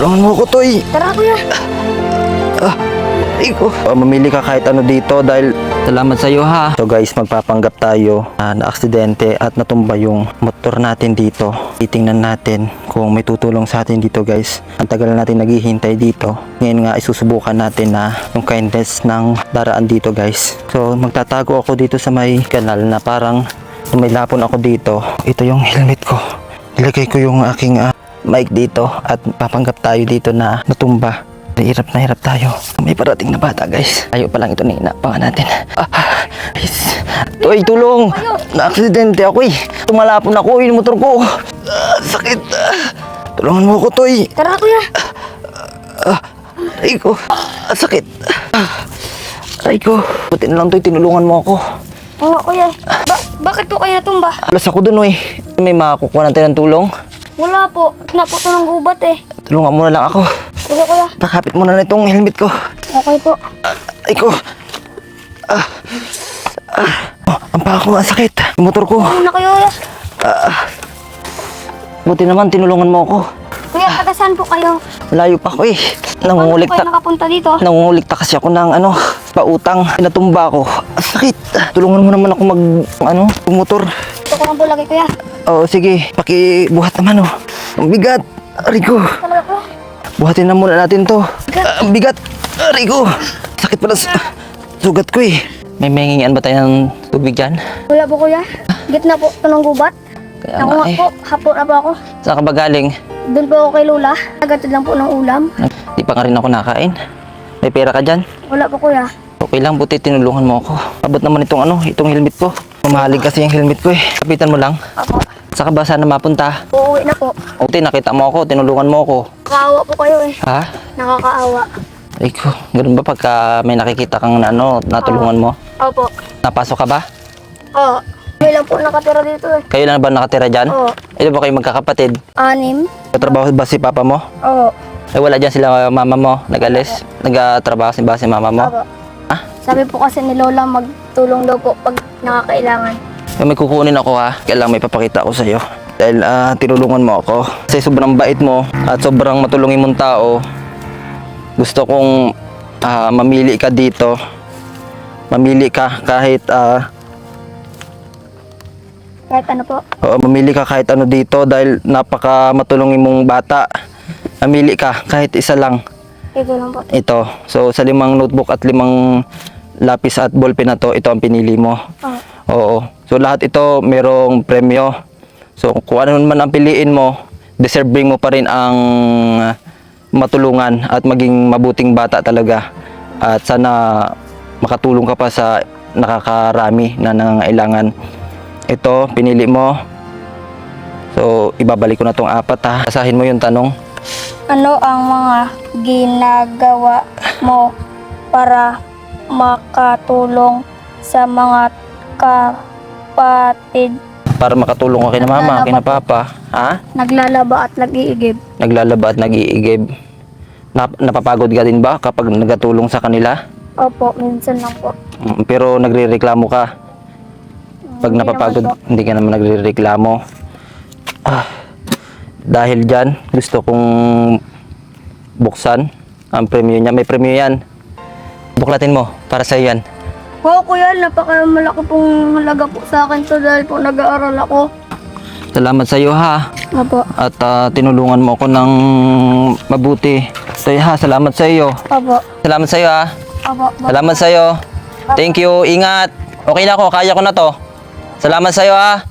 Tulungan mo ko, Toy. Tara kuya. Iko. Uh, mamili ka kahit ano dito dahil salamat sa iyo ha. So guys, magpapanggap tayo ah, na aksidente at natumba yung motor natin dito. Titingnan natin kung may tutulong sa atin dito guys. Ang tagal na natin naghihintay dito. Ngayon nga isusubukan natin na yung kindness ng daraan dito guys. So magtatago ako dito sa may kanal na parang may lapon ako dito. Ito yung helmet ko. Ilagay ko yung aking ah, mic dito at papanggap tayo dito na natumba. Hirap na hirap tayo. May parating na bata, guys. Tayo pa lang ito na inapangan natin. Ah, guys. Toy, tulong! Na-aksidente ako eh. Tumalapon ako yung motor ko. Ah, sakit. Ah, tulungan mo ako, Toy. Tara kuya. Aray ko. Ah, sakit. Ah, aray ko. Buti na lang, Toy. Tinulungan mo ako. Oo kuya. Ba- bakit po kayo natumba? Alas ako dun, eh. May makakukuha natin ng tulong. Wala po. Naputo ng gubat eh. Tulungan mo na lang ako. Sige kuya. Pakapit mo na itong helmet ko. Okay po. Aray ko. Ah. Ah. Oh, ang paa ko, ang sakit. Yung motor ko. Ano na kayo kuya? Buti naman, tinulungan mo ako. Kuya, taga saan po kayo? Malayo pa ako eh. Paano po Nangungulikta. kayo nakapunta dito? Nangungulikta kasi ako ng ano, pautang. Pinatumba ako. Ang sakit. Tulungan mo naman ako mag, ano, motor. Ito ko lang po lagi kuya. Oo, sige. Pakibuhat naman oh. Ang bigat. Aray ko. Buhatin na muna natin to. Ah, Ang bigat. Aray ko. Sakit pala sa sugat ko eh. May mengingan ba tayo ng tubig dyan? Wala po kuya. Gitna po ito ng gubat. Kaya nga eh. po, hapon na po ako. Saan ka ba galing? Doon po ako kay Lola. Nagatid lang po ng ulam. Di pa nga rin ako nakain. May pera ka dyan? Wala po kuya. Okay lang, buti tinulungan mo ako. Abot naman itong ano, itong helmet ko. Mamahalig kasi yung helmet ko eh. Kapitan mo lang. Ako. Saka ba sana mapunta? Uuwi na po. Uti, nakita mo ako, tinulungan mo ako. Nakakaawa po kayo eh. Ha? Nakakaawa. Ay ko, ganun ba pagka may nakikita kang ano, natulungan mo? Opo. Napasok ka ba? Oo. May lang po nakatira dito eh. Kayo lang ba nakatira dyan? Oo. Ito ba kayo magkakapatid? Anim. Katrabaho ba si papa mo? Oo. Ay wala dyan sila mama mo, nag-alis? Nagtatrabaho si ba si mama mo? Opo. Ah? Sabi po kasi ni Lola magtulong daw po pag nakakailangan. Ay, may kukunin ako ha. Kailangan may papakita ako sa'yo. Dahil ah, tinulungan mo ako. Kasi sobrang bait mo at sobrang matulungin mong tao. Gusto kong ah, mamili ka dito. Mamili ka kahit ah, Kahit ano po. oo, mamili ka kahit ano dito dahil napaka matulungin mong bata. Mamili ka kahit isa lang. Ito lang po. Ito. So sa limang notebook at limang lapis at ballpen na to, ito ang pinili mo. Oo. Oo. So lahat ito merong premyo. So kung ano man ang piliin mo, deserving mo pa rin ang matulungan at maging mabuting bata talaga. At sana makatulong ka pa sa nakakarami na nangangailangan. Ito, pinili mo. So, ibabalik ko na tong apat ha. Basahin mo yung tanong. Ano ang mga ginagawa mo para makatulong sa mga kapatid Para makatulong ka kina mama, kina papa. Ha? naglalaba at nag-iigib? naglalaba at nag-iigib. Nap- napapagod ka din ba kapag nagatulong sa kanila? Opo, minsan lang po. Mm, Pero nagrereklamo ka. Pag Hindi napapagod, naman po. hindi ka naman nagrereklamo. Ah, dahil dyan, gusto kong buksan ang premyo niya. May premyo yan. Buklatin mo, para sa yan. Oo kuya, napakamalaki pong halaga po sa akin to dahil po nag-aaral ako. Salamat sa iyo ha. Opo. At ah, tinulungan mo ako ng mabuti. So ha, salamat sa iyo. Opo. Salamat sa iyo ha. Opo. Salamat sa iyo. Thank you. Ingat. Okay na ako. Kaya ko na to. Salamat sa iyo ha.